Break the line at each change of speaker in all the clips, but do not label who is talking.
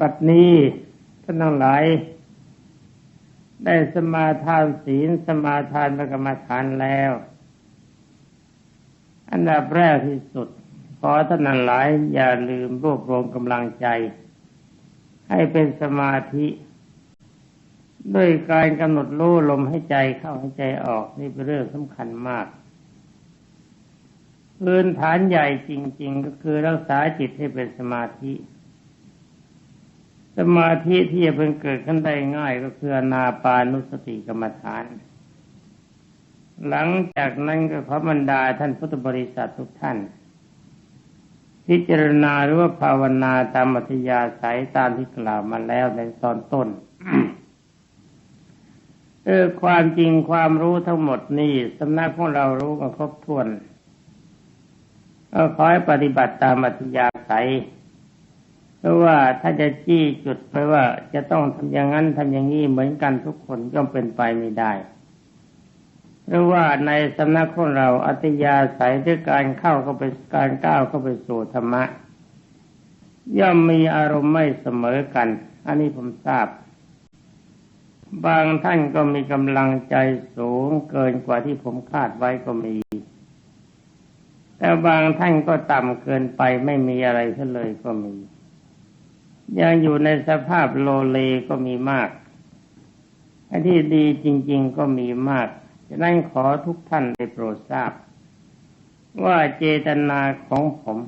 บัดนี้ท่านทั้งหลาย ได้สมาทานศีลสมาทานกรรมฐานแล้ว อันดับแรกที่สุด ขอท่านทั้งหลาย อย่าลืมรวบรวมกำลังใจ ให้เป็นสมาธิ ด้วยการกำหนดรู้ลมให้ใจเข้าให้ใจออกนี่เป็นเรื่องสำคัญมากพื้นฐานใหญ่จริง ๆ ก็คือรักษาจิตให้เป็นสมาธิ สมาธิที่จะเป็นเกิดขึ้นได้ง่ายก็คืออนาปานุสติกรรมฐาน หลังจากนั้นก็ขอบรรดาท่านพุทธบริษัททุกท่าน พิจารณาหรือว่าภาวนาตามมัธยาสายตามที่กล่าวมาแล้วในตอนต้นเออความจริงความรู้ทั้งหมดนี่สำนักของเรารู้กันครบถ้วนก็ขอให้ปฏิบัติตามอัธยาศัย เพราะว่าถ้าจะจี้จุดไปว่าจะต้องทำอย่างนั้นทำอย่างนี้เหมือนกันทุกคนย่อมเป็นไปไม่ได้เพราะว่าในสำนักของเราอัธยาศัยด้วยการเข้าเข้าไปการก้าวเข้าไปสู่ธรรมะ ย่อมมีอารมณ์ไม่เสมอกัน อันนี้ผมทราบ บางท่านก็มีกำลังใจสูงเกินกว่าที่ผมคาดไว้ก็มี แต่บางท่านก็ต่ำเกินไปไม่มีอะไรเลยก็มี ยังอยู่ในสภาพโลเลก็มีมากอันที่ดีจริง ๆ ก็มีมากฉะนั้นขอทุกท่านได้โปรดทราบ ว่าเจตนาของผม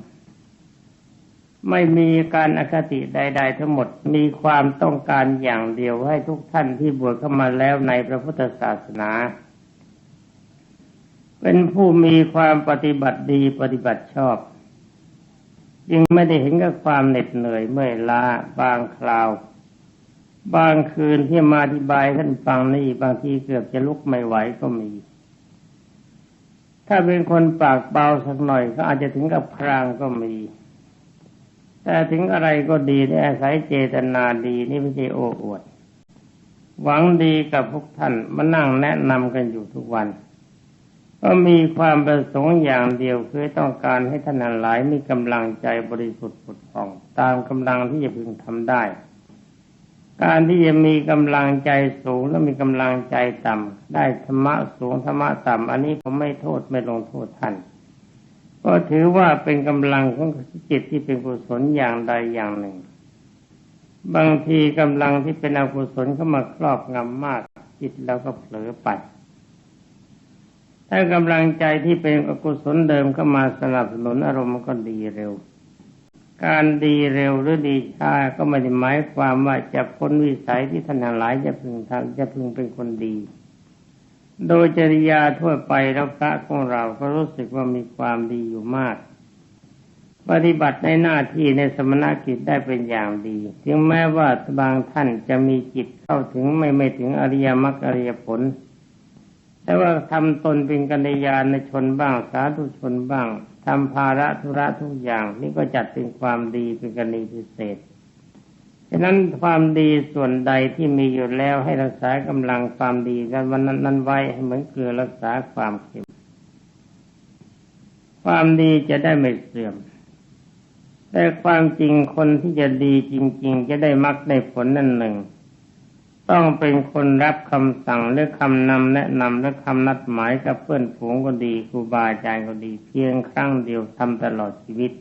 ไม่มีการอคติใด ๆ ทั้งหมดมีความต้องการอย่างเดียวให้ทุกท่านที่บวชเข้ามาแล้วในพระพุทธศาสนา เป็นผู้มีความปฏิบัติดีปฏิบัติชอบ จึงไม่ได้เห็นกับความเหน็ดเหนื่อยเมื่อยล้าบางคราว บางคืนที่มาอธิบายท่านฟังนี่บางทีเกือบจะลุกไม่ไหวก็มี ถ้าเป็นคนปากเบาสักหน่อยก็อาจจะถึงกับครางก็มี แต่ถึงอะไรก็ดีได้อาศัยเจตนาดีนี่ไม่ใช่โอ้อวด หวังดีกับพวกท่านมานั่งแนะนำกันอยู่ทุกวัน ก็มีความประสงค์อย่างเดียวคือต้องการให้ท่านหลายมีกำลังใจบริสุทธิ์ผุดผ่อง ตามกำลังที่จะพึงทำได้ การที่จะมีกำลังใจสูงและมีกำลังใจต่ำได้ธรรมะสูงธรรมะต่ำอันนี้ผมไม่โทษไม่ลงโทษท่านก็ถือว่าเป็นกำลังของจิตที่เป็นกุศลอย่างใดอย่างหนึ่ง บางทีกำลังที่เป็นอกุศลเข้ามาครอบงำมาก จิตแล้วก็เผลอไป ถ้ากำลังใจที่เป็นอกุศลเดิมเข้ามาสนับสนุนอารมณ์ก็ดีเร็ว การดีเร็วหรือดีช้าก็ไม่ได้หมายความว่าจะพ้นวิสัยที่ท่านหลายจะพึงทำจะพึงเป็นคนดี โดยจริยาทั่วไปแล้วพระของเราก็รู้สึกว่ามีความดีอยู่มากปฏิบัติในหน้าที่ในสมณกิจได้เป็นอย่างดี ถึงแม้ว่าบางท่านจะมีจิตเข้าถึงไม่ไม่ถึงอริยมรรคอริยผล แต่ว่าทำตนเป็นกัญญาณชนบ้างสาธุชนบ้างทำภาระธุระทุกอย่าง นี่ก็จัดเป็นความดีเป็นกรณีพิเศษฉะนั้นความดีส่วนใดที่มีอยู่แล้วให้รักษากำลังความดีกันวันนั้นนั้นไว้ให้เหมือนเกลือรักษาความเค็มความดีจะได้ไม่เสื่อม แต่ความจริงคนที่จะดีจริง ๆ จะได้มักได้ผลนั่นหนึ่ง ต้องเป็นคนรับคำสั่งหรือคำนำแนะนำหรือคำนัดหมายกับเพื่อนฝูงก็ดีครูบาอาจารย์ก็ดี เพียงครั้งเดียวทำตลอดชีวิต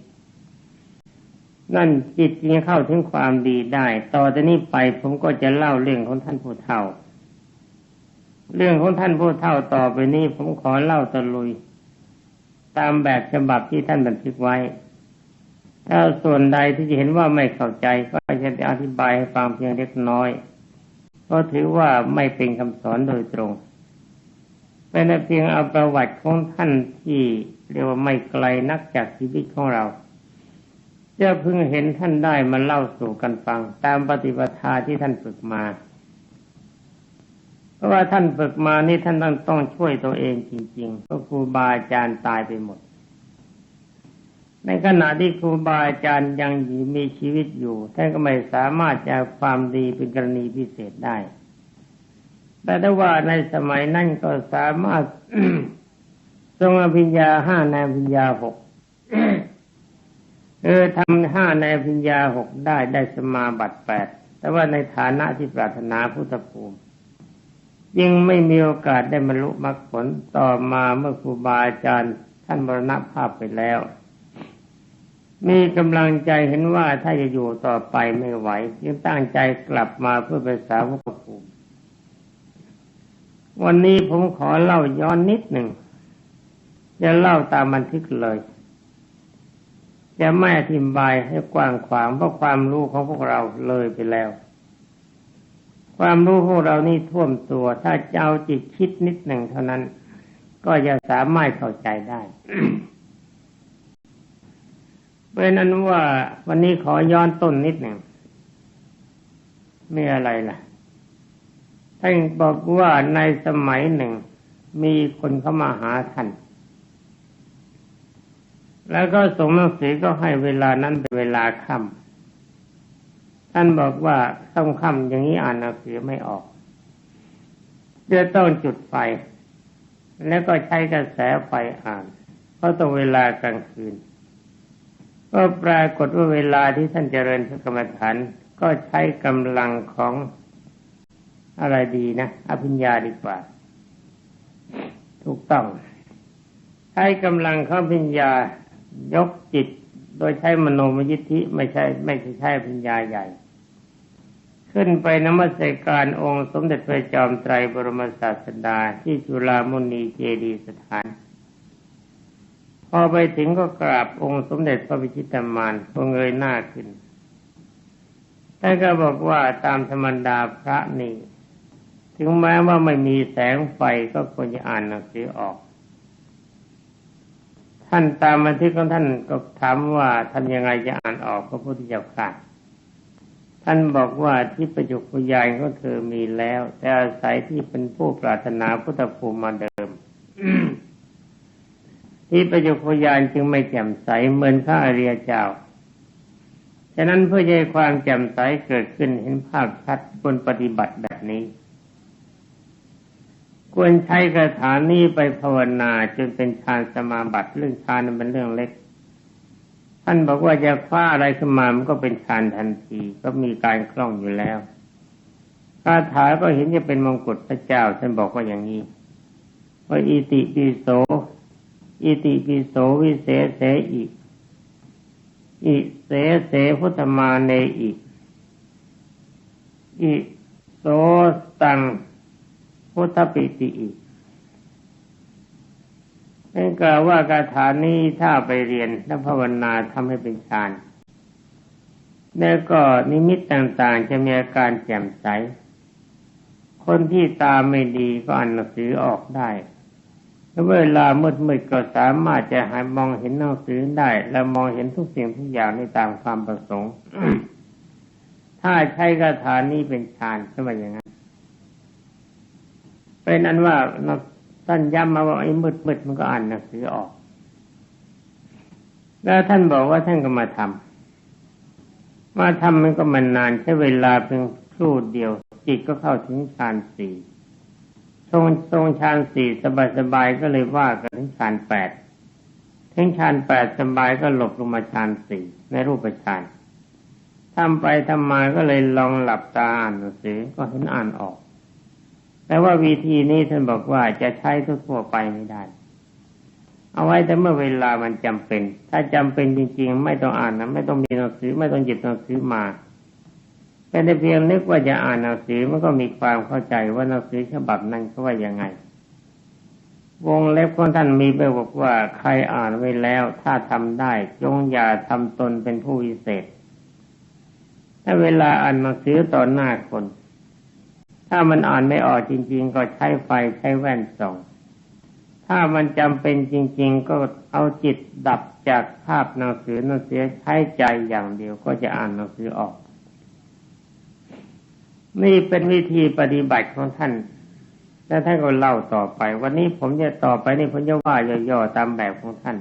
นั่นจิตจึงเข้าถึงความดีได้ ต่อจากนี้ไปผมก็จะเล่าเรื่องของท่านผู้เฒ่า เรื่องของท่านผู้เฒ่าต่อไปนี้ผมขอเล่าตะลุย ตามแบบฉบับที่ท่านบันทึกไว้ ถ้าส่วนใดที่จะเห็นว่าไม่เข้าใจก็จะอธิบายให้ฟังเพียงเล็กน้อย ก็ถือว่าไม่เป็นคำสอนโดยตรง เป็นเพียงเอาประวัติของท่านที่เรียกว่าไม่ไกลนักจากชีวิตของเราจะเพิ่งเห็นท่านได้มาเล่าสู่กันฟัง ตามปฏิปทาที่ท่านฝึกมา เพราะว่าท่านฝึกมานี่ท่านต้องต้องช่วยตัวเองจริงๆ ก็ครูบาอาจารย์ตายไปหมด ในขณะที่ครูบาอาจารย์ยังมีชีวิตอยู่ท่านก็ไม่สามารถจะความดีเป็นกรณีพิเศษได้ แต่ถ้าว่าในสมัยนั้นก็สามารถทรงอภิญญาห้าในอภิญญาหกเออทำห้าในอภิญญาหกได้ได้สมาบัติแปดแต่ว่าในฐานะที่ปรารถนาพุทธภูมิยังไม่มีโอกาสได้บรรลุมรรคผลต่อมาเมื่อครูบาอาจารย์ท่านมรณภาพไปแล้ว มีกำลังใจเห็นว่าถ้าจะอยู่ต่อไปไม่ไหวจึงตั้งใจกลับมาเพื่อเป็นสาวกภูมิวันนี้ผมขอเล่าย้อนนิดหนึ่งจะเล่าตามบันทึกเลย จะไม่อธิบายให้กว้างขวางเพราะความรู้ของพวกเราเลยไปแล้ว ความรู้ของเรานี่ท่วมตัว ถ้าเจ้าจิตคิดนิดหนึ่งเท่านั้น ก็จะสามารถเข้าใจได้ เป็นนั้นว่าวันนี้ขอย้อนต้นนิดหนึ่งไม่อะไรล่ะท่านบอกว่าในสมัยหนึ่ง มีคนเข้ามาหาท่าน แล้วก็ส่งหนังสือก็ให้เวลานั้นเป็นเวลาค่ำท่านบอกว่าต้องค่ำอย่างนี้อ่านหนังสือไม่ออกจะต้องจุดไฟ แล้วก็ใช้กระแสไฟอ่าน เพราะต้องเวลากลางคืน ก็ปรากฏว่าเวลาที่ท่านเจริญพระกรรมฐานก็ใช้กำลังของอะไรดีนะอภิญญาดีกว่า ถูกต้อง ใช้กำลังของอภิญญายกจิต โดยใช้มโนมยิทธิไม่ใช่ ไม่ใช่ใช้อภิญญาใหญ่ ขึ้นไปนมัสการองค์สมเด็จพระจอมไตรบรมศาสดาที่จุฬามุนีเจดีสถาน พอไปถึงก็กราบองค์สมเด็จพระวิชิตามานพอเงยหน้าขึ้นท่านก็บอกว่าตามธรรมดาพระนี่ถึงแม้ว่าไม่มีแสงไฟก็ควรจะอ่านหนังสือออก ท่านตามบันทึกของท่านก็ถามว่าท่านยังไงจะอ่านออกพระพุทธเจ้าค่ะท่านบอกว่าที่ประจุกุยานก็เธอมีแล้ว แต่อาศัยที่เป็นผู้ปรารถนาพุทธภูมิมาเดิม ที่ประจุกุยานจึงไม่แจ่มใสเหมือนพระอริยเจ้า ฉะนั้นเพื่อให้ความแจ่มใสเกิดขึ้นเห็นภาพชัดควรปฏิบัติแบบนี้ ควรใช้คาถานี้ไปภาวนาจนเป็นฌานสมาบัติเรื่องฌานมันเป็นเรื่องเล็ก ท่านบอกว่าจะคว้าอะไรขึ้นมามันก็เป็นฌานทันทีก็มีการคล่องอยู่แล้วคาถาก็เห็นจะเป็นมงกุฎพระเจ้าท่านบอกว่าอย่างนี้ว่าอิติปิโส อิติปิโสวิเศษเสอิอิเสเสพุทธมาเนอิอิโสตังพุทธปิติอีกนั่นกล่าวว่าคาถานี้ถ้าไปเรียนและภาวนาทำให้เป็นฌานแล้วก็นิมิตต่างๆ จะมีอาการแจ่มใส คนที่ตาไม่ดีก็อ่านหนังสือออกได้ แล้วเวลามืดๆก็สามารถจะหายมองเห็นหนังสือได้ และมองเห็นทุกสิ่งทุกอย่างในตามความประสงค์ ถ้าใช้คาถานี้เป็นฌานก็ว่าอย่างนั้นเป็นอันว่าท่านย้ำมาว่าไอ้มืดมืดมันก็อ่านหนังสือออก แล้วท่านบอกว่าท่านก็มาทำมาทำมันก็มันนานใช้เวลาเพียงครู่เดียว จิตก็เข้าถึงฌานสี่ ทรงทรงฌานสี่สบายสบายก็เลยว่ากันถึงฌานแปดถึงฌานแปดสบายก็หลบลงมาฌานสี่ในรูปฌานทำไปทำมาก็เลยลองหลับตาอ่านหนังสือก็เห็นอ่านออก แต่ว่าวิธีนี้ท่านบอกว่าจะใช้ทั่วไปไม่ได้ เอาไว้แต่เมื่อเวลามันจำเป็น ถ้าจำเป็นจริง ๆ ไม่ต้องอ่านนะไม่ต้องมีหนังสือไม่ต้องหยิบหนังสือมา เป็นแต่เพียงนึกว่าจะอ่านหนังสือมันก็มีความเข้าใจว่าหนังสือฉบับนั้นเขาว่ายังไง วงเล็บของท่านมีไปบอกว่าใครอ่านไว้แล้ว ถ้าทำได้จงอย่าทำตนเป็นผู้วิเศษ ถ้าเวลาอ่านหนังสือต่อหน้าคน ถ้ามันอ่านไม่ออกจริง ๆ ก็ใช้ไฟใช้แว่นส่องถ้ามันจำเป็นจริง ๆ ก็เอาจิตดับจากภาพหนังสือหนังสือใช้ใจอย่างเดียวก็จะอ่านหนังสือออก นี่เป็นวิธีปฏิบัติของท่าน แล้วท่านก็เล่าต่อไป วันนี้ผมจะต่อไปนี่ผมจะว่าย่อๆตามแบบของท่าน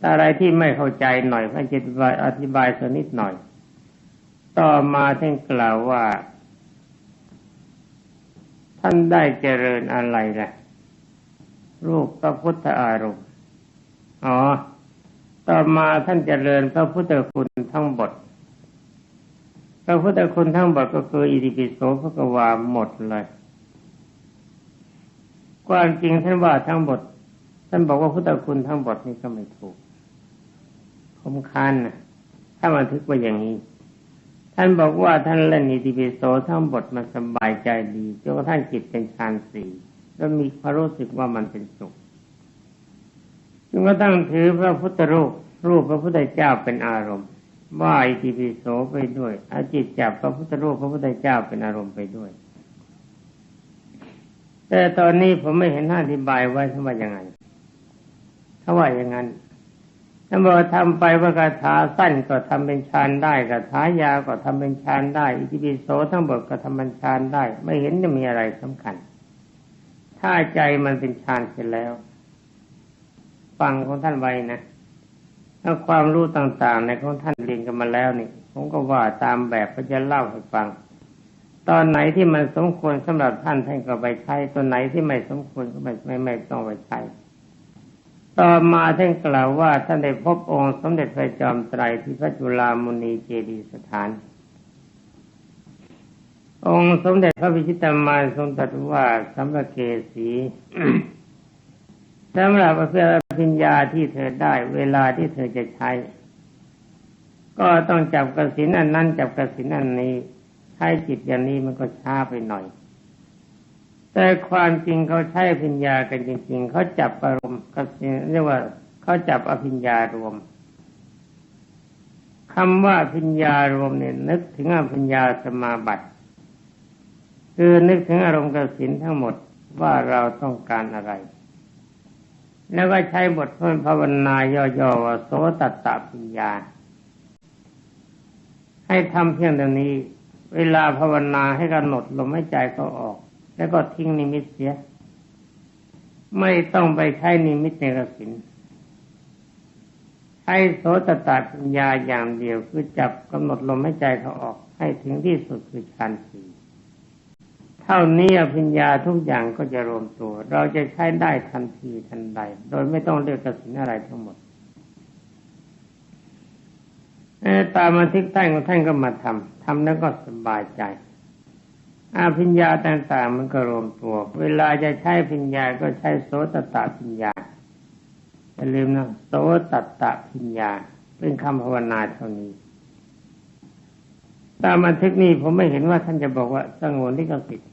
ถ้าอะไรที่ไม่เข้าใจหน่อยท่านจะอธิบายสักนิดหน่อย ต่อมาท่านกล่าวว่า ท่านได้เจริญอะไรล่ะรูปพระพุทธอารมณ์อ๋อ ต่อมาท่านเจริญพระพุทธคุณทั้งบท พระพุทธคุณทั้งบทก็คืออิติปิโสพระกวาหมดเลยความจริงท่านว่าทั้งบทท่านบอกว่าพุทธคุณทั้งบทนี่ก็ไม่ถูกคมคันนะถ้ามันทึกว่าอย่างนี้ ท่านบอกว่าท่านเล่นอิติปิโสทั้งบทมันสบายใจดีจนกระทั่งจิตเป็นฌานสี่แล้วมีความรู้สึกว่ามันเป็นสุขจนกระทั่งถือพระพุทธรูปรูปพระพุทธเจ้าเป็นอารมณ์ ว่าอิติปิโสไปด้วยอาจิตจับพระพุทธรูปพระพุทธเจ้าเป็นอารมณ์ไปด้วย แต่ตอนนี้ผมไม่เห็นท่านอธิบายไว้ทำไมยังไงถ้าว่าอย่างนั้นถ้าบอกทำไปว่าคาถาสั้นก็ทำเป็นฌานได้คาถายาวก็ทำเป็นฌานได้ อิติปิโสทั้งหมดก็ทำเป็นฌานได้ ไม่เห็นจะมีอะไรสำคัญ ถ้าใจมันเป็นฌานเสร็จแล้ว ฟังของท่านไว้นะ ถ้าความรู้ต่างๆในของท่านเรียนกันมาแล้วนี่ ผมก็ว่าตามแบบก็จะเล่าให้ฟัง ตอนไหนที่มันสมควรสำหรับท่านท่านก็ไปใช้ ตอนไหนที่ไม่สมควรก็ไม่ไม่ไม่ต้องไปใช้ต่อมาท่านกล่าวว่าท่านได้พบองค์สมเด็จพระจอมไตรที่พระจุลามุนีเจดีสถาน องค์สมเด็จพระวิชิตามานทรงตรัสว่าสัมภเกสี สำหรับเพื่อพิญญาที่เธอได้ เวลาที่เธอจะใช้ ก็ต้องจับกระสินอันนั้นจับกระสินอันนี้ใช้จิตอย่างนี้มันก็ช้าไปหน่อย แต่ความจริงเขาใช้พิญญากันจริง ๆเขาจับอารมณ์กระสินเรียกว่าเขาจับอภิญญารวมคำว่าพิญญารวมเนี่ยนึกถึงอภิญญาสมาบัติ คือนึกถึงอารมณ์กสินทั้งหมดว่าเราต้องการอะไร แล้วก็ใช้บทพภาวนาย่อๆว่าโสตัตตปัญญา ให้ทำเพียงเท่านี้ เวลาภาวนาให้กำหนดลมหายใจเขาออก แล้วก็ทิ้งนิมิตเสีย ไม่ต้องไปใช้นิมิตในกสินใช้โสตตปัญญาอย่างเดียวคือจับกำหนดลมหายใจเขาออก ให้ถึงที่สุดคือฌานสี เท่านี้อภิญญาทุกอย่างก็จะรวมตัว เราจะใช้ได้ทันทีทันใด โดยไม่ต้องเลือกกสินอะไรทั้งหมดตามมาทิกท่านของท่านก็มาทำทำแล้วก็สบายใจอาพิญญาต่างๆ มันก็รวมตัว เวลาจะใช้พิญญาก็ใช้โสตตะพิญญาอย่าลืมนะโสตตะพิญญา เป็นคำภาวนาเท่านี้ ตามบันทึกนี้ผมไม่เห็นว่าท่านจะบอกว่าสงวนที่กสิทธิ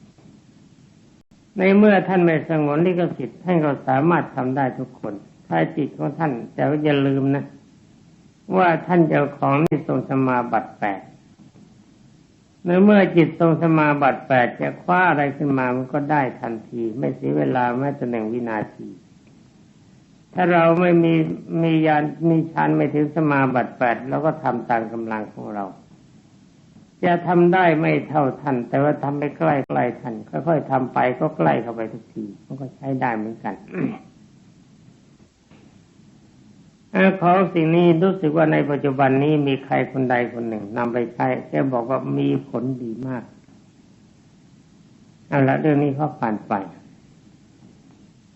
ในเมื่อท่านไม่สงวนลิขสิทธิ์ท่านก็สามารถทำได้ทุกคนถ้าจิตของท่านแต่อย่าลืมนะ ว่าท่านเจ้าของนี่ทรงสมาบัติแปดในเมื่อจิตทรงสมาบัติแปดจะคว้าอะไรขึ้นมามันก็ได้ทันที ไม่เสียเวลาแม้แต่หนึ่งวินาที ถ้าเราไม่มีมียานมีฌานไม่ถึงสมาบัติแปดเราก็ทำตามกำลังของเรา จะทำได้ไม่เท่าท่าน แต่ว่าทำไปใกล้ใกล้ท่านค่อยๆทำไปก็ใกล้เข้าไปทุกทีมันก็ใช้ได้เหมือนกันของสิ่งนี้รู้สึกว่าในปัจจุบันนี้มีใครคนใดคนหนึ่งนำไปใช้แค่บอกว่ามีผลดีมากเอาละเรื่องนี้เขาผ่านไป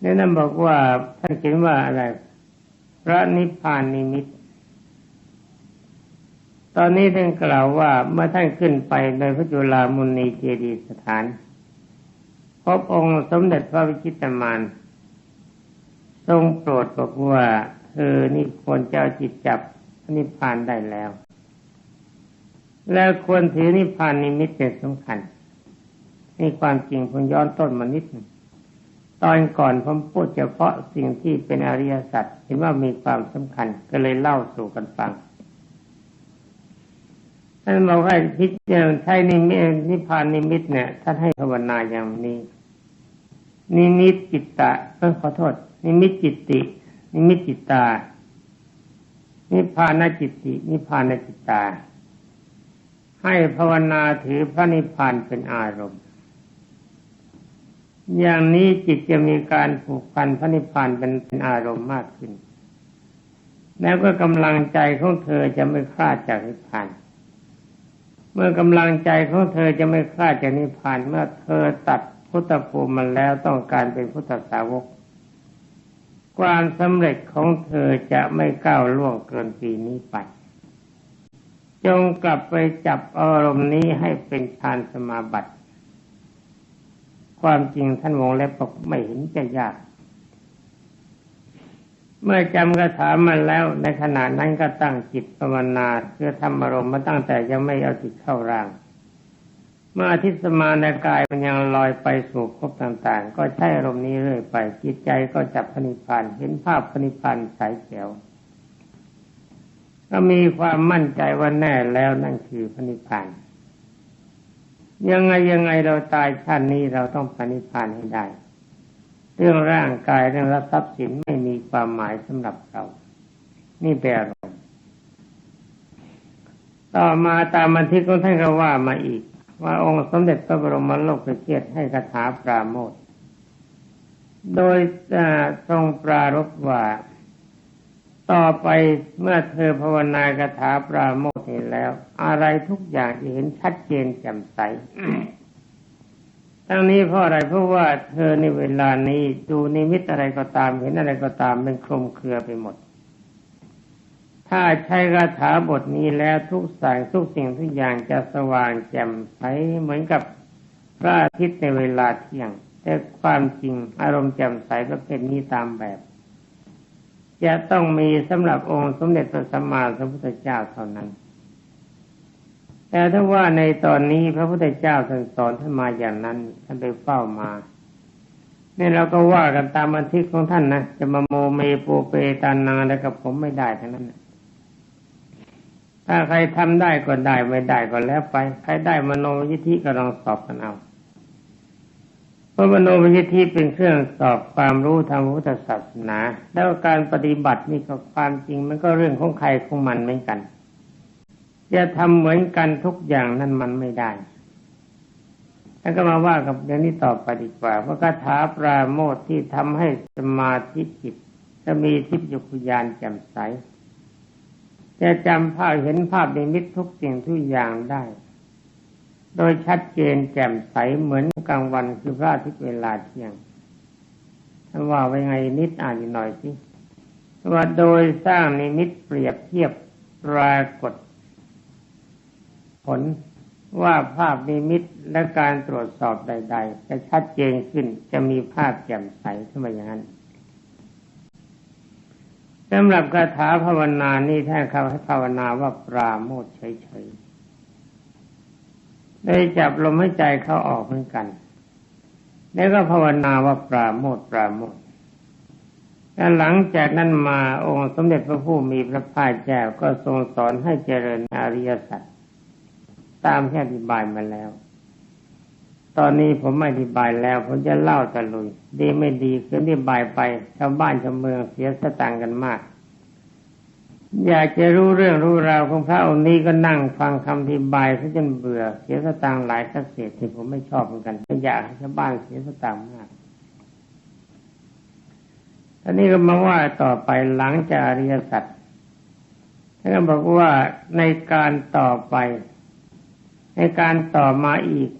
เนี่ยนั่นบอกว่าท่านเขียนว่าอะไร พระนิพพานนิมิต ตอนนี้ท่านกล่าวว่าเมื่อท่านขึ้นไปในพระจุลามุนีเจดีสถาน พบองค์สมเด็จพระวิชิตมานทรงโปรดบอกว่าเธอนี่ควรจะจิตจับนิพพานได้แล้ว แล้วควรถือนิพพานนิมิตเป็นสำคัญนี่ความจริงผมย้อนต้นมานิดนึงตอนก่อนผมพูดเฉพาะสิ่งที่เป็นอริยสัจเห็นว่ามีความสำคัญก็เลยเล่าสู่กันฟัง ท่านบอกให้พิจารณาใช้นิมิตนิพานนิมิตเนี่ยท่านให้ภาวนาอย่างนี้ นิมิตจิตตะเพิ่งขอโทษ นิมิตจิตติ นิมิตจิตตา นิพานจิตติ นิพพานจิตตา ให้ภาวนาถือพระนิพพานเป็นอารมณ์ อย่างนี้จิตจะมีการผูกพันพระนิพพานเป็นเป็นอารมณ์มากขึ้น แล้วก็กำลังใจของเธอจะไม่คลาดจากนิพพาน เมื่อกำลังใจของเธอจะไม่คลาดจากนิพพานเมื่อเธอตัดพุทธภูมิมันแล้วต้องการเป็นพุทธสาวก ความสำเร็จของเธอจะไม่ก้าวล่วงเกินปีนี้ไป จงกลับไปจับอารมณ์นี้ให้เป็นฌานสมาบัติ ความจริงท่านวงเล็บบอกไม่เห็นจะยาก เมื่อจำคาถามันแล้ว ในขณะนั้นก็ตั้งจิตภาวนาเพื่อทำอารมณ์มาตั้งแต่ยังไม่เอาจิตเข้าร่าง เมื่ออาทิตย์สมาในกายมันยังลอยไปสู่ภพต่างๆ ก็ใช้อารมณ์นี้เรื่อยไป จิตใจก็จับพนิพานธ์เห็นภาพพนิพานใสแจ๋วก็มีความมั่นใจว่าแน่แล้วนั่นคือพนิพานยังไงยังไงเราตายชาตินี้เราต้องพนิพานให้ได้ เรื่องร่างกายเรื่องทรัพย์สินไม่ ความหมายสำหรับเรา นี่เป็นอารมณ์ต่อมาตามบันทึกของท่านก็ว่ามาอีก ว่าองค์สมเด็จพระบรมโลกเกียรติให้คาถาปราโมทโดยทรงปรารบว่า ต่อไปเมื่อเธอภาวนาคาถาปราโมทเห็นแล้ว อะไรทุกอย่างจะเห็นชัดเจนแจ่มใส ทั้งนี้เพราะอะไรเพราะว่าเธอในเวลานี้ดูนิมิตอะไรก็ตามเห็นอะไรก็ตามเป็นคลุมเครือไปหมด ถ้าใช้คาถาบทนี้แล้วทุกสิ่งทุกสิ่งทุกอย่างจะสว่างแจ่มใสเหมือนกับพระอาทิตย์ในเวลาเที่ยง แต่ความจริงอารมณ์แจ่มใสก็เป็นนี้ตามแบบจะต้องมีสำหรับองค์สมเด็จพระสัมมาสัมพุทธเจ้าเท่านั้น แต่ถ้าว่าในตอนนี้พระพุทธเจ้าท่านสอนท่านมาอย่างนั้นท่านไปเฝ้ามาเนี่ยเราก็ว่ากันตามบันทึกของท่านนะจะมาโมเมโปเปตานาแล้วกับผมไม่ได้ทั้งนั้นถ้าใครทำได้ก็ได้ไม่ได้ก็แล้วไป ใครได้มโนยิธิก็ลองสอบกันเอาเพราะมโนยิธิเป็นเครื่องสอบความรู้ทางพุทธศาสนา แล้วการปฏิบัตินี่ก็ความจริงมันก็เรื่องของใครของมันเหมือนกัน จะทำเหมือนกันทุกอย่างนั่นมันไม่ได้ แล้วก็มาว่ากับเรื่องนี้ต่อไปดีกว่าว่าคาถาปราโมทที่ทำให้สมาธิจิตจะมีทิพยุคยานแจ่มใส จะจำภาพเห็นภาพในมิตทุกสิ่งทุกอย่างได้ โดยชัดเจนแจ่มใสเหมือนกลางวันคือพระอาทิตย์เวลาเที่ยงท่านว่าไว้ไงนิดอ่านอีกหน่อยสิว่าโดยสร้างนิมิตเปรียบเทียบปรากฏ ลว่าภาพนิมิตและการตรวจสอบใด ๆ จะชัดเจนขึ้นจะมีภาพแจ่มใสขึ้นมาอย่างนั้นสำหรับคาถาภาวนานี่ท่านเขาให้ภาวนาว่าปราโมทเฉยๆได้จับลมหายใจเข้าออกเหมือนกัน แล้วก็ภาวนาว่าปราโมทปราโมทแลหลังจากนั้นมาองค์สมเด็จพระผู้มีพระภาคเจ้าก็ทรงสอนให้เจริญอริยสัจ ตามที่อธิบายมาแล้ว ตอนนี้ผมไม่อธิบายแล้ว ผมจะเล่าตะลุย ดีไม่ดีคืออธิบายไปชาวบ้านชาวเมืองเสียสตังกันมาก อยากจะรู้เรื่องรู้ราวของพระองค์นี้ก็นั่งฟังคำอธิบายซะจนเบื่อ เสียสตังหลายสักเศษที่ผมไม่ชอบเหมือนกันไม่อยากให้ชาวบ้านเสียสตังมากอันนี้ก็มาว่าต่อไปหลังจากอริยสัจท่านก็บอกว่าในการต่อไป ในการต่อมาอีก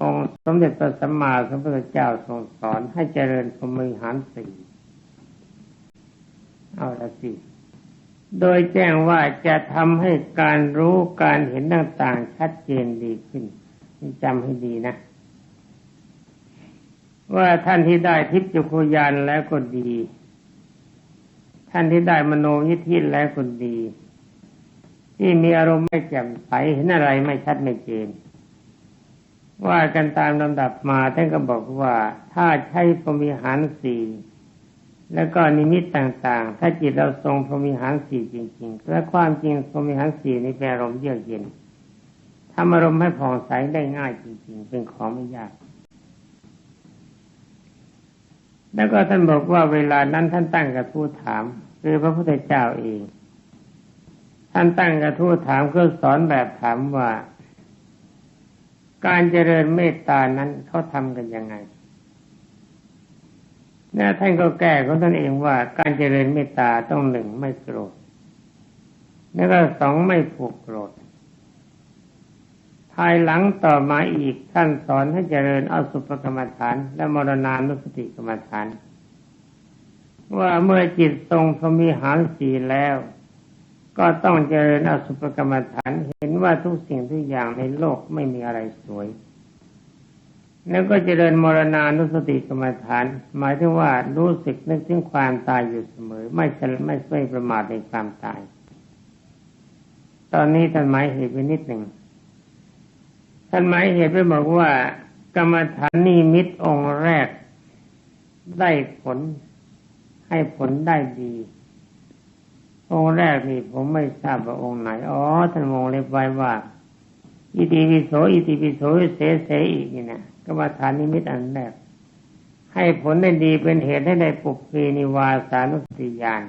องค์สมเด็จพระสัมมาสัมพุทธเจ้าทรงสอนให้เจริญพรมิหารสี่เอาละสิ โดยแจ้งว่าจะทำให้การรู้การเห็นต่างๆชัดเจนดีขึ้นจำให้ดีนะ ว่าท่านที่ได้ทิพย์จุคุยานแล้วก็ดี ท่านที่ได้มโนยิทธิแล้วก็ดี ที่มีอารมณ์ไม่แจ่มใสเห็นอะไรไม่ชัดไม่เจน ว่ากันตามลำดับมาท่านก็บอกว่าถ้าใช้พรมิหารสี่แล้วก็นิมิตต่างๆ ถ้าจิตเราทรงพรมิหารสี่จริง ๆ และความจริงพรมิหารสี่นี่เป็นอารมณ์เยือกเย็นทำอารมณ์ให้ผ่องใสได้ง่ายจริง ๆ เป็นของไม่ยาก แล้วก็ท่านบอกว่าเวลานั้นท่านตั้งกับผู้ถาม คือพระพุทธเจ้าเอง ท่านตั้งกระทู้ถามก็สอนแบบถามว่า การเจริญเมตตานั้นเขาทำกันยังไงนี่ท่านก็แก้ของท่านเองว่า การเจริญเมตตาต้องหนึ่งไม่โกรธ แล้วก็สองไม่ผูกโกรธ ภายหลังต่อมาอีกท่านสอนให้เจริญอสุภกรรมฐาน และมรณานุสติกรรมฐาน ว่าเมื่อจิตทรงพมิหารสีแล้ว ก็ต้องเจริญอสุภกรรมฐานเห็นว่าทุกสิ่งทุกอย่างในโลกไม่มีอะไรสวย แล้วก็เจริญมรณานุสติกรรมฐาน หมายถึงว่ารู้สึกนึกถึงความตายอยู่เสมอ ไม่ฉลไม่ไม่ประมาทในความตาย ตอนนี้ท่านหมายเหตุไปนิดหนึ่งท่านหมายเหตุไปบอกว่ากรรมฐานนิมิตองค์แรกได้ผลให้ผลได้ดี องค์แรกนี่ผมไม่ทราบว่าองค์ไหน อ๋อ ท่านมองเล็บไว้ว่า อิติปิโส อิติปิโสเสเสอีกนี่นะกรรมฐานนิมิตอันแรก ให้ผลได้ดีเป็นเหตุให้ได้ปุเพนิวาสานุสติญาณ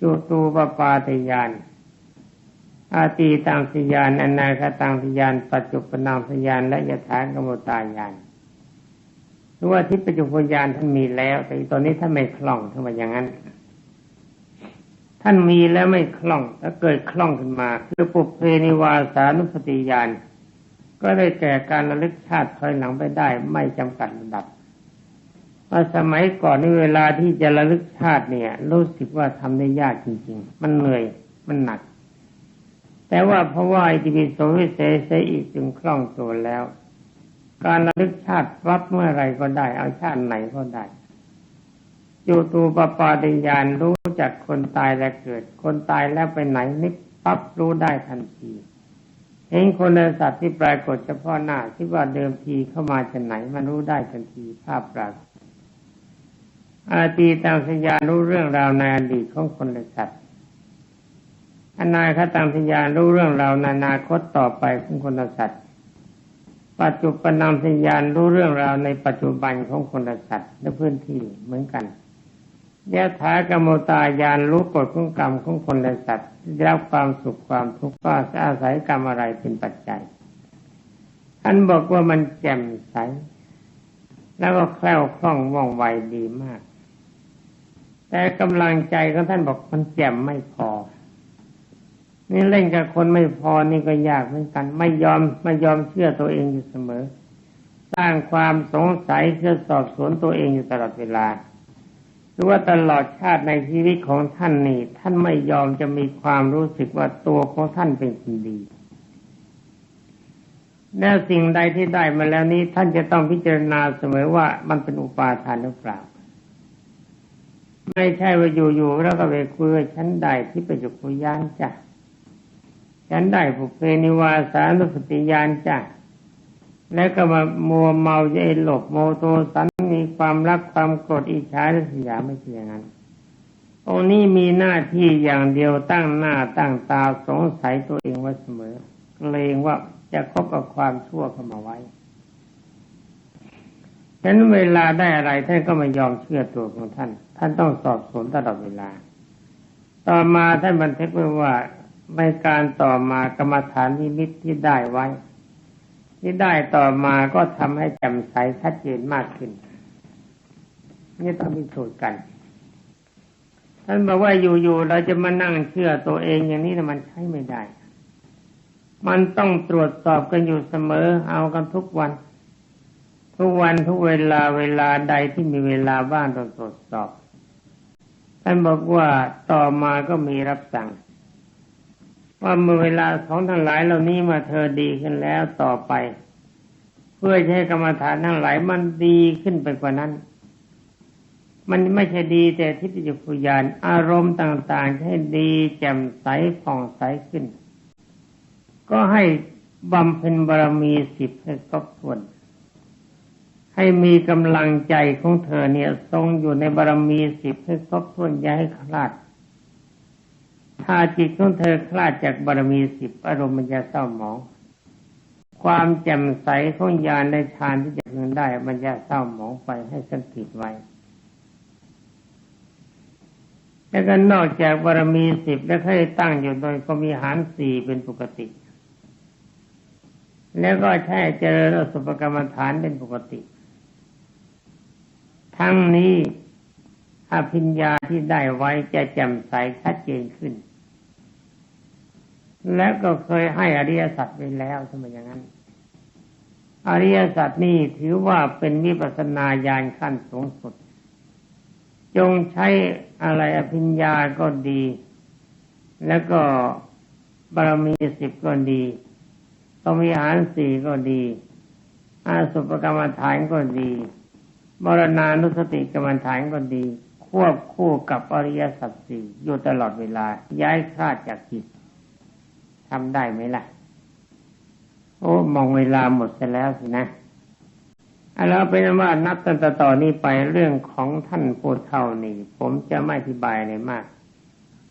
จุตูปปาตญาณอาตีตังสยานอนาคตังสยาน ปัจจุปนามสยานและยถากรรมตายานรู้ว่าทิพปัจจุปยานท่านมีแล้ว แต่ตอนนี้ท่านไม่คล่องท่านว่าอย่างนั้น ท่านมีแล้วไม่คล่องถ้าเกิดคล่องขึ้นมา คือปุเพนิวาสานุสติญาณก็ได้แก่การระลึกชาติถอยหลังไปได้ ไม่จำกัดระดับว่าสมัยก่อนในเวลาที่จะระลึกชาติเนี่ย รู้สึกว่าทำได้ยากจริง ๆ มันเหนื่อยมันหนัก แต่ว่าเพราะว่าอิติปิโสวิเศษอีกจึงคล่องตัวแล้ว การระลึกชาติรับเมื่อไรก็ได้ เอาชาติไหนก็ได้ อยู่ตูปปาติญาณรู้จักคนตายและเกิด คนตายแล้วไปไหนนิปั๊บรู้ได้ทันทีเห็นคนในสัตว์ที่ปรากฏเฉพาะหน้าที่ว่าเดิมทีเข้ามาจากไหนมันรู้ได้ทันทีภาพปรากฏอาตีตามสัญญารู้เรื่องราวในอดีตของคนและสัตว์อนาคตังสัญญารู้เรื่องราวในอนาคตต่อไปของคนและสัตว์ปัจจุบันนามสัญญารู้เรื่องราวในปัจจุบันของคนและสัตว์ในพื้นที่เหมือนกัน ยะถากรรมตายานรู้กฎของกรรมของคนและสัตว์ได้รับความสุขความทุกข์ก็อาศัยกรรมอะไรเป็นปัจจัยท่านบอกว่ามันแจ่มใส แล้วก็แคล่วคล่องว่องไวดีมาก แต่กำลังใจของท่านบอกมันแจ่มไม่พอ นี่เล่นกับคนไม่พอนี่ก็ยากเหมือนกัน ไม่ยอมไม่ยอมเชื่อตัวเองอยู่เสมอ สร้างความสงสัยเพื่อสอบสวนตัวเองอยู่ตลอดเวลา หรือว่าตลอดชาติในชีวิตของท่านนี่ ท่านไม่ยอมจะมีความรู้สึกว่าตัวของท่านเป็นคนดีแล้วสิ่งใดที่ได้มาแล้วนี้ ท่านจะต้องพิจารณาเสมอว่ามันเป็นอุปาทานหรือเปล่า ไม่ใช่ว่าอยู่ๆแล้วก็ไปคุยฉันได้ที่ไปจุกุยานจ้ะฉันได้ผูกเพนิวาสานุสติยานจ้ะแล้วก็มามัวเมาใจหลบโมโตสัน ความรักความโกรธอิจฉาและสยาไม่ใช่อย่างนั้นองนี้มีหน้าที่อย่างเดียวตั้งหน้าตั้งตาสงสัยตัวเองไว้เสมอเกรงว่าจะคบกับความชั่วเข้ามาไว้ฉะนั้นเวลาได้อะไรท่านก็ไม่ยอมเชื่อตัวของท่าน ท่านต้องสอบสวนตลอดเวลา ต่อมาท่านบันทึกไว้ว่าในการต่อมากรรมฐานนิมิตที่ได้ไว้ ที่ได้ต่อมาก็ทำให้แจ่มใสชัดเจนมากขึ้น นี่ต้องพิสูจน์กัน ท่านบอกว่าอยู่ๆเราจะมานั่งเชื่อตัวเองอย่างนี้นะมันใช้ไม่ได้ มันต้องตรวจสอบกันอยู่เสมอ เอากันทุกวัน ทุกวันทุกเวลาเวลาใดที่มีเวลาว่างต้องตรวจสอบ ท่านบอกว่าต่อมาก็มีรับสั่งว่าเมื่อเวลาของทั้งหลายเหล่านี้มาเธอดีขึ้นแล้วต่อไป เพื่อใช้กรรมฐานทั้งหลายมันดีขึ้นไปกว่านั้น มันไม่ใช่ดีแต่ทิฏฐิปุญานอารมณ์ต่างๆให้ดีแจ่มใสผ่องใสขึ้น ก็ให้บำเพ็ญบารมีสิบให้ครบถ้วน ให้มีกำลังใจของเธอเนี่ยทรงอยู่ในบารมีสิบให้ครบถ้วนอย่าให้คลาด ถ้าจิตของเธอคลาดจากบารมีสิบอารมณ์มันจะเศร้าหมอง ความแจ่มใสของญาณในฌานที่จะพึงได้มันจะเศร้าหมองไปให้สันติไว้ แล้วก็นอกจากบารมีสิบแล้วค่อยตั้งอยู่โดยก็มีหารสี่เป็นปกติ แล้วก็ใช้เจริญสุปกรรมฐานเป็นปกติ ทั้งนี้อภิญญาที่ได้ไว้จะแจ่มใสชัดเจนขึ้น แล้วก็เคยให้อริยสัจไปแล้วทำไมอย่างนั้น อริยสัจนี่ถือว่าเป็นวิปัสนาญาณขั้นสูงสุด จงใช้อะไรอภิญญาก็ดี แล้วก็บารมีสิบก็ดีต้องมีอาหารสี่ก็ดีอาสุปกรรมฐานก็ดีมรณานุสติกรรมฐานก็ดี ควบคู่กับอริยสัจสี่อยู่ตลอดเวลา ย้ายคลาดจากจิตทำได้ไหมล่ะ โอ้มองเวลาหมดไปแล้วสินะ แล้วเป็นว่านับตั้งแต่ต่อนนี้ไปเรื่องของท่านผู้เท่านี้ผมจะไม่อธิบายอะไรมาก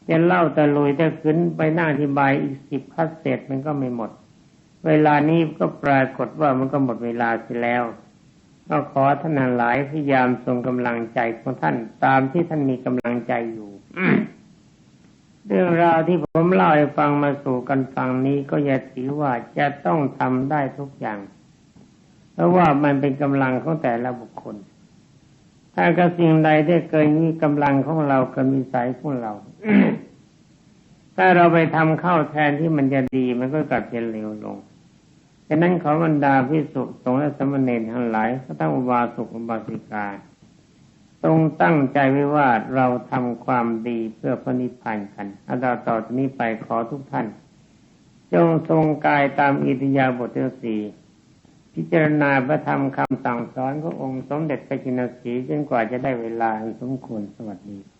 จะเล่าแต่ลุยแต่ขึ้นไปนั่งอธิบายอีกสิบคัดเศษมันก็ไม่หมด เวลานี้ก็ปรากฏว่ามันก็หมดเวลาเสียแล้ว ก็ขอท่านหลายพยายามทรงกำลังใจของท่านตามที่ท่านมีกำลังใจอยู่เรื่องราวที่ผมเล่าให้ฟังมาสู่กันฟังนี้ก็อย่าถือว่าจะต้องทำได้ทุกอย่าง เพราะว่ามันเป็นกำลังของแต่ละบุคคล ถ้ากระสิ่งใดได้เกินมีกำลังของเรากับมีสายของเรา ถ้าเราไปทำเข้าแทนที่มันจะดีมันก็กลับจะเลวลงฉะนั้นขอบรรดาพิสุสงฆ์และสมณเณรทั้งหลายก็ต้องอุบาสกอุบาสิกาต้องตั้งใจไว้ว่าเราทำความดีเพื่อพระนิพพานกันอาดาต่อจากนี้ไปขอทุกท่าน จงทรงกายตามอิทธิยาบทที่สี่ พิจารณาพระธรรมคำสั่งสอนขององค์สมเด็จพระจินสีจนกว่าจะได้เวลาสมควรสวัสดี